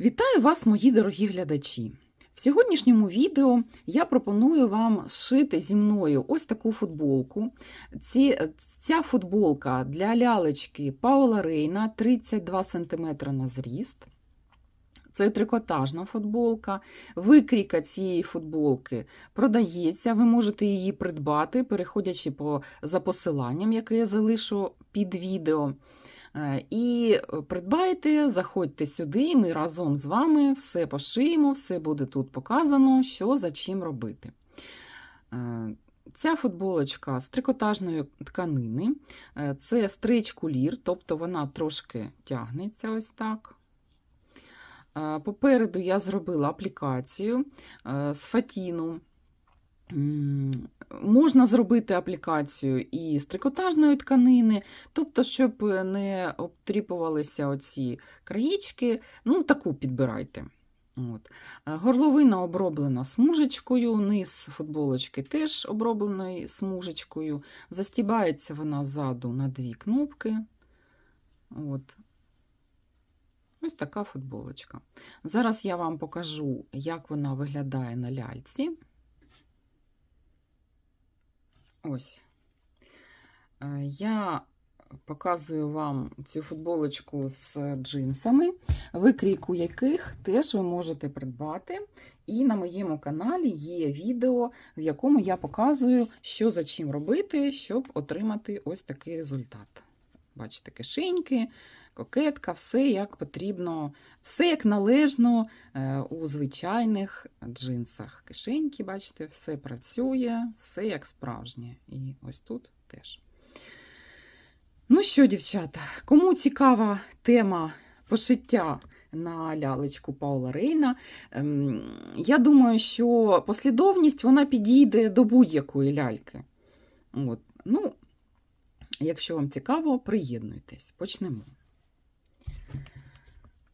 Вітаю вас, мої дорогі глядачі! В сьогоднішньому відео я пропоную вам зшити зі мною ось таку футболку. Ці, ця футболка для лялечки Паула Рейна 32 см на зріст. Це трикотажна футболка. Викрійка цієї футболки продається. Ви можете її придбати, переходячи по, за посиланням, яке я залишу під відео. Е, І придбайте, заходьте сюди, ми разом з вами все пошиємо, все буде тут показано, що за чим робити. Е, Ця футболочка з трикотажної тканини, Е, це стрейч кулір, тобто вона трошки тягнеться ось так. Е, Попереду я зробила аплікацію е, з фатіну. Можна зробити аплікацію і з трикотажної тканини, тобто, щоб не обтріпувалися оці краєчки, ну, таку підбирайте. От. Е, Горловина оброблена смужечкою, низ футболочки теж оброблений смужечкою. Застібається вона ззаду на дві кнопки. От. Ось така футболочка. Зараз я вам покажу, як вона виглядає на ляльці. Ось. Е, Я показую вам цю футболочку з джинсами, викрійку яких теж ви можете придбати. І на моєму каналі є відео, в якому я показую, що за чим робити, щоб отримати ось такий результат. Бачите, кишеньки, кокетка, все як потрібно, все як належно е, у звичайних джинсах. Кишеньки, бачите, все працює, все як справжнє. І ось тут теж. Ну що, дівчата, кому цікава тема пошиття на лялечку Паула Рейна, ем, я думаю, що послідовність вона підійде до будь-якої ляльки. От. Ну, якщо вам цікаво, приєднуйтесь. Почнемо.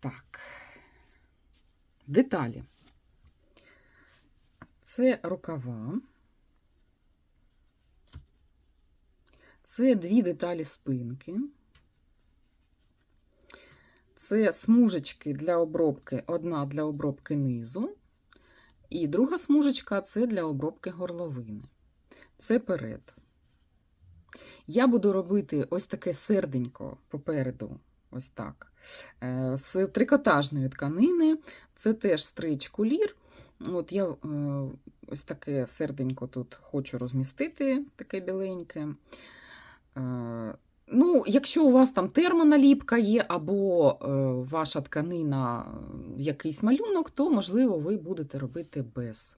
Так. Деталі. Це рукава. Це дві деталі спинки. Це смужечки для обробки, одна для обробки низу, і друга смужечка це для обробки горловини. Це перед. Я буду робити ось таке серденько попереду, ось так, з трикотажної тканини. Це теж стрич кулір. От я е, ось таке серденько тут хочу розмістити, таке біленьке. Е, Ну, якщо у вас там термоналіпка є, або е, ваша тканина е, якийсь малюнок, то, можливо, ви будете робити без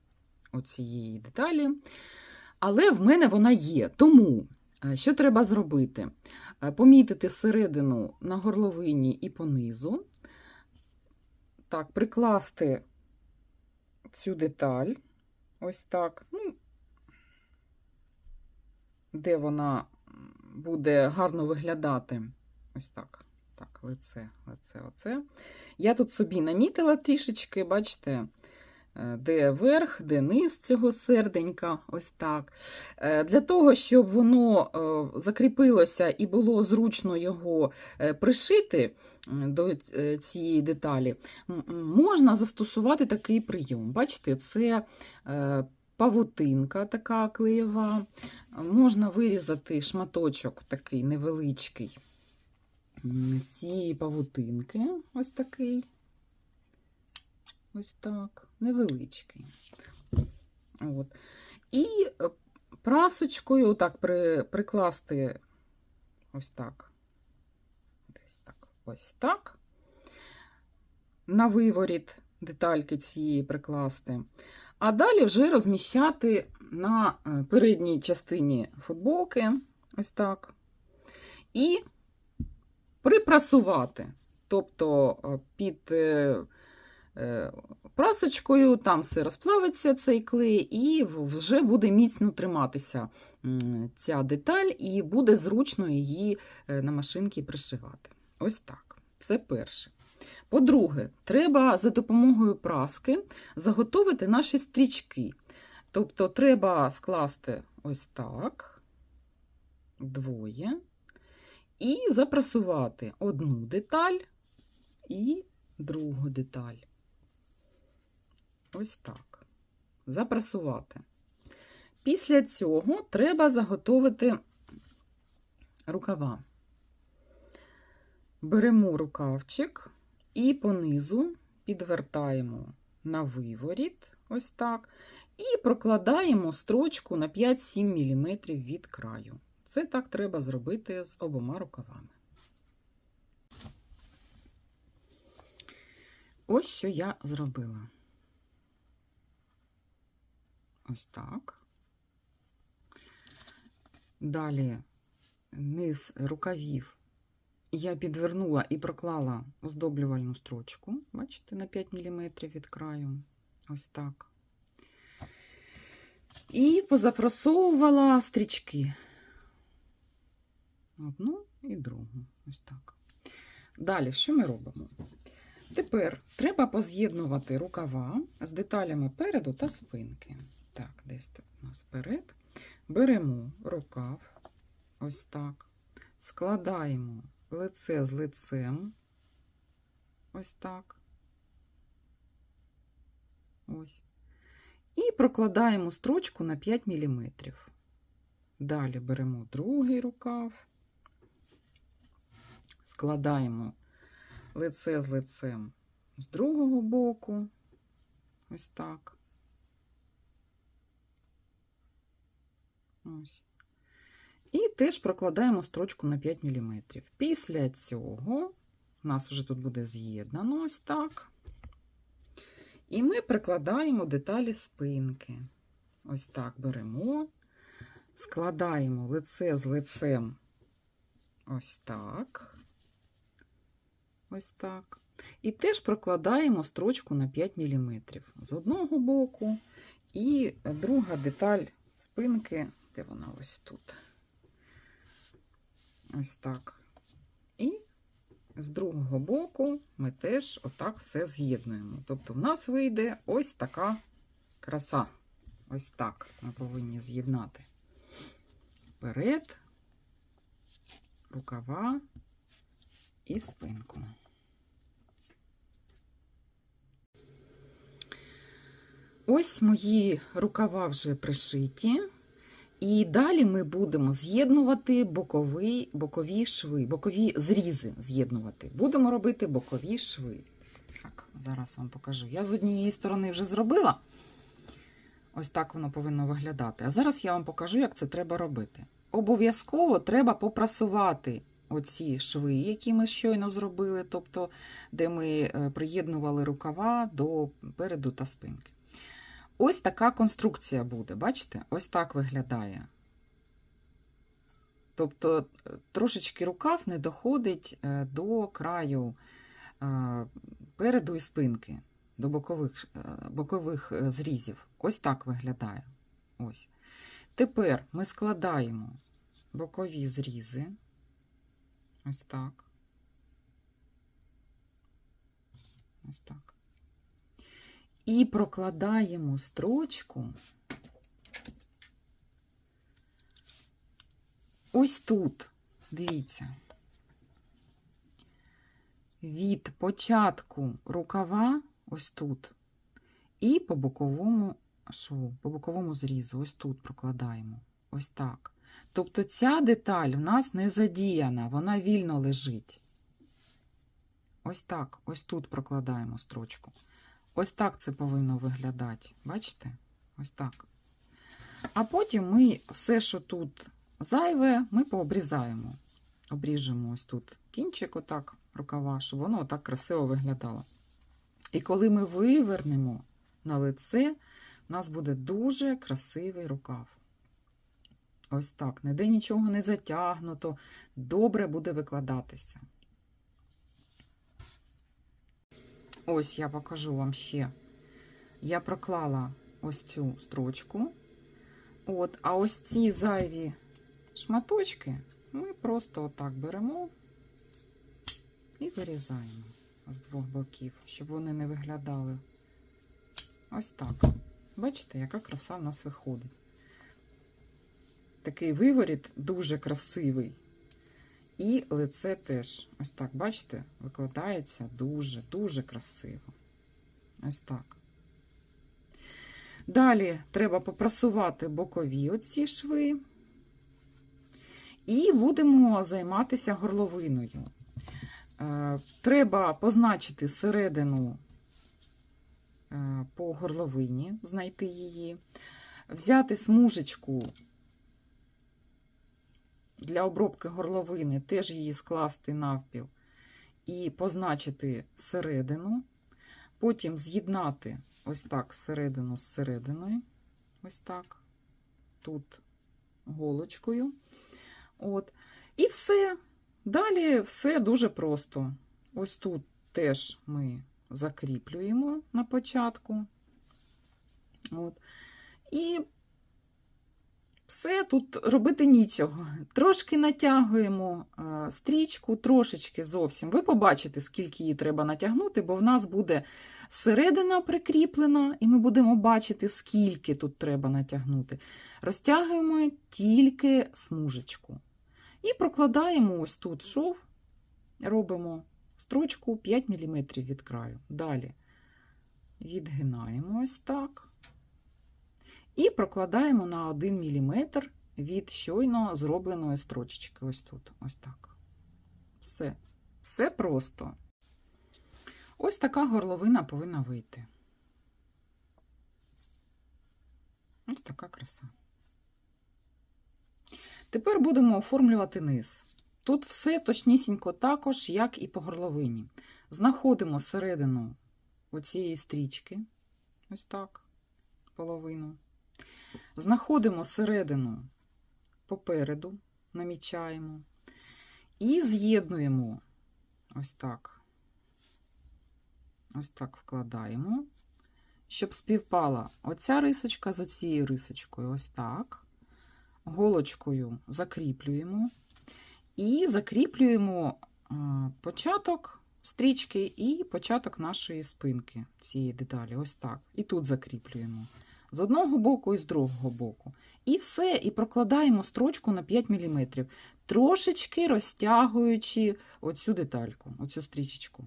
оцієї деталі. Але в мене вона є. Тому е, що треба зробити? Е, Помітити середину на горловині і понизу. Так, прикласти цю деталь. Ось так. Ну, де вона буде гарно виглядати. Ось так. Так, лице, лице, оце. Я тут собі намітила трішечки, бачите, де верх, де низ цього серденька, ось так. Е, Для того, щоб воно е, закріпилося і було зручно його е, пришити до цієї деталі, можна застосувати такий прийом. Бачите, це е, павутинка така клеєва. Можна вирізати шматочок такий невеличкий з цієї павутинки. Ось такий. Ось так, невеличкий. От. І е, прасочкою так при, прикласти ось так. Десь так, ось так. На виворіт детальки цієї прикласти. А далі вже розміщати на е, передній частині футболки, ось так. І припрасувати. Тобто е, під прасочкою там все розплавиться цей клей, і вже буде міцно триматися ця деталь, і буде зручно її е, на машинці пришивати. Ось так. Це перше. По-друге, треба за допомогою праски заготовити наші стрічки. Тобто треба скласти ось так, двоє, і запрасувати одну деталь і другу деталь. Ось так. Запресувати. Після цього треба заготовити рукава. Беремо рукавчик і понизу підвертаємо на виворіт, ось так, і прокладаємо строчку на 5-7 мм від краю. Це так треба зробити з обома рукавами. Ось що я зробила. Ось так. Далі низ рукавів я підвернула і проклала оздоблювальну строчку, бачите, на 5 мм від краю. Ось так. І позапросовувала стрічки. Одну і другу. Ось так. Далі, що ми робимо? Тепер треба поз'єднувати рукава з деталями переду та спинки. Десь у нас перед. Беремо рукав, ось так, складаємо лице з лицем, ось так. Ось. І прокладаємо строчку на 5 мм. Далі беремо другий рукав, складаємо лице з лицем з другого боку, ось так. Ось. І теж прокладаємо строчку на 5 мм. Після цього у нас вже тут буде з'єднано ось так. І ми прикладаємо деталі спинки. Ось так беремо, складаємо лице з лицем ось так. Ось так. І теж прокладаємо строчку на 5 мм з одного боку, і друга деталь спинки, де вона ось тут. Ось так. І з другого боку ми теж отак все з'єднуємо. Тобто, в нас вийде ось така краса. Ось так ми повинні з'єднати вперед, рукава і спинку. Ось мої рукава вже пришиті. І далі ми будемо з'єднувати бокові, бокові шви, бокові зрізи з'єднувати. Будемо робити бокові шви. Так, зараз вам покажу. Я з однієї сторони вже зробила. Ось так воно повинно виглядати. А зараз я вам покажу, як це треба робити. Обов'язково треба попрасувати оці шви, які ми щойно зробили, тобто, де ми е, приєднували рукава до переду та спинки. Ось така конструкція буде, бачите? Ось так виглядає. Тобто трошечки рукав не доходить е, до краю е, переду і спинки, до бокових е, бокових зрізів. Ось так виглядає. Ось. Тепер ми складаємо бокові зрізи. Ось так. Ось так. І прокладаємо строчку ось тут, дивіться, від початку рукава, ось тут, і по боковому шву, по боковому зрізу, ось тут прокладаємо. Ось так. Тобто ця деталь в нас не задіяна, вона вільно лежить. Ось так, ось тут прокладаємо строчку. Ось так це повинно виглядати. Бачите? Ось так. А потім ми все, що тут зайве, ми пообрізаємо. Обріжемо ось тут кінчик, отак, рукава, щоб воно отак красиво виглядало. І коли ми вивернемо на лице, у нас буде дуже красивий рукав. Ось так. Ніде нічого не затягнуто, добре буде викладатися. Ось я покажу вам ще. Я проклала ось цю строчку. От, а ось ці зайві шматочки ми просто отак беремо і вирізаємо з двох боків, щоб вони не виглядали. Ось так. Бачите, яка краса в нас виходить. Такий виворіт дуже красивий. І лице теж, ось так, бачите, викладається дуже-дуже красиво. Ось так. Далі треба попрасувати бокові оці шви. І будемо займатися горловиною. Е, Треба позначити середину е, по горловині, знайти її, взяти смужечку для обробки горловини, теж її скласти навпіл і позначити середину, потім з'єднати ось так середину з серединою, ось так, тут голочкою. От. І все. Далі все дуже просто. Ось тут теж ми закріплюємо на початку. От. І все тут робити нічого. Трошки натягуємо е, стрічку, трошечки зовсім. Ви побачите, скільки її треба натягнути, бо в нас буде середина прикріплена, і ми будемо бачити, скільки тут треба натягнути. Розтягуємо тільки смужечку. І прокладаємо ось тут шов, робимо строчку 5 мм від краю. Далі відгинаємо ось так. І прокладаємо на 1 мм від щойно зробленої строчечки. Ось тут. Ось так. Все. Все просто. Ось така горловина повинна вийти. Ось така краса. Тепер будемо оформлювати низ. Тут все точнісінько також, як і по горловині. Знаходимо середину оцієї стрічки, ось так, половину. Знаходимо середину попереду, намічаємо, і з'єднуємо ось так. Ось так вкладаємо, щоб співпала оця рисочка з оцією рисочкою, ось так голочкою закріплюємо і закріплюємо початок стрічки і початок нашої спинки цієї деталі. Ось так. І тут закріплюємо. З одного боку і з другого боку. І все, і прокладаємо строчку на 5 мм, трошечки розтягуючи оцю детальку, оцю стрічечку.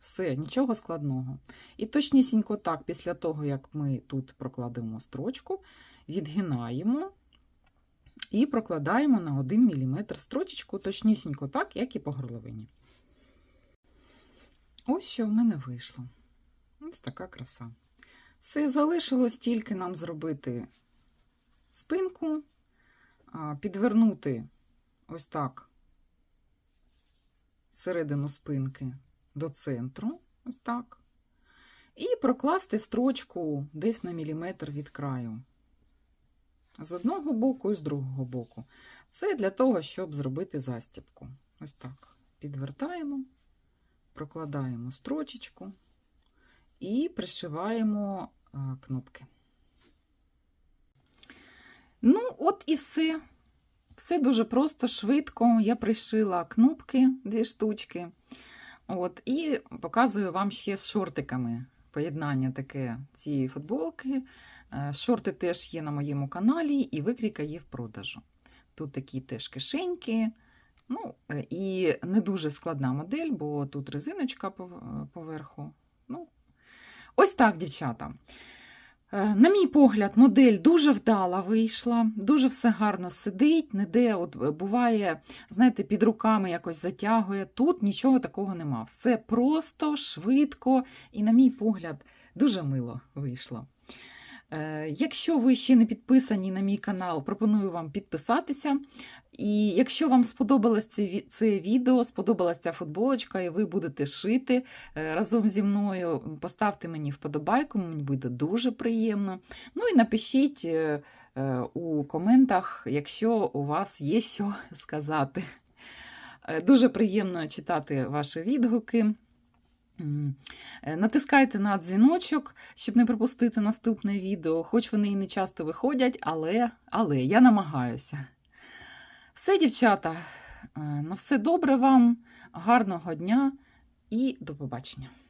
Все, нічого складного. І точнісінько так, після того, як ми тут прокладемо строчку, відгинаємо і прокладаємо на 1 мм строчечку, точнісінько так, як і по горловині. Ось що в мене вийшло. Ось така краса. Все, залишилось тільки нам зробити спинку, підвернути ось так середину спинки до центру, ось так, і прокласти строчку десь на міліметр від краю з одного боку і з другого боку. Це для того, щоб зробити застібку. Ось так. Підвертаємо, прокладаємо строчечку і пришиваємо е, кнопки. Ну, от і все. Все дуже просто, швидко. Я пришила кнопки, дві штучки. От, І показую вам ще з шортиками поєднання таке цієї футболки. Е, шорти теж є на моєму каналі, і викрійка є в продажу. Тут такі теж кишеньки. Ну, е, І не дуже складна модель, бо тут резиночка поверху. Ну, Ось так, дівчата. Е, на мій погляд, модель дуже вдала вийшла, дуже все гарно сидить, ніде от буває, знаєте, під руками якось затягує. Тут нічого такого нема. Все просто, швидко і, на мій погляд, дуже мило вийшло. Е, якщо ви ще не підписані на мій канал, пропоную вам підписатися. І якщо вам сподобалось це відео, сподобалася ця футболочка, і ви будете шити е, разом зі мною, поставте мені вподобайку, мені буде дуже приємно. Ну і напишіть е, у коментах, якщо у вас є що сказати. Дуже приємно читати ваші відгуки. Е, натискайте на дзвіночок, щоб не пропустити наступне відео, хоч вони і не часто виходять, але, але я намагаюся. Все, дівчата, е, на все добре вам, гарного дня і до побачення!